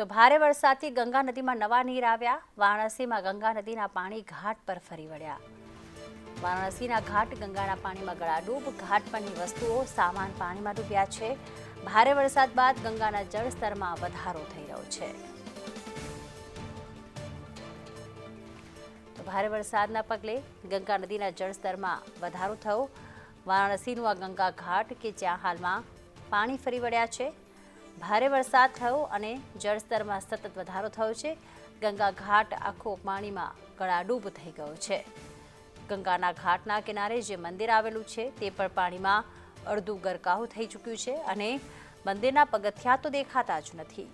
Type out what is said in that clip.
તો ભારે વરસાદથી ગંગા નદીમાં નવા નીર આવ્યા. વારાણસીમાં ગંગા નદીના પાણી ઘાટ પર ફરી વળ્યા. વારાણસીના ઘાટ ગંગાના પાણીમાં ગળાડૂબ. ઘાટ પરની વસ્તુઓ સામાન પાણીમાં ડૂબ્યા છે. ભારે વરસાદ બાદ ગંગાના જળસ્તરમાં વધારો થઈ રહ્યો છે. તો ભારે વરસાદના પગલે ગંગા નદીના જળસ્તરમાં વધારો થયો. વારાણસીનું આ ગંગા ઘાટ કે જ્યાં હાલમાં પાણી ફરી વળ્યા છે. ભારે વરસાદ થયો અને જળસ્તરમાં સતત વધારો થયો છે. ગંગા ઘાટ આખો પાણીમાં ગળાડૂબ થઈ ગયો છે. ગંગાના ઘાટના કિનારે જે મંદિર આવેલું છે તે પણ પાણીમાં અડધું ગરકાવ થઈ ચૂક્યું છે અને મંદિરના પગથિયા તો દેખાતા જ નથી.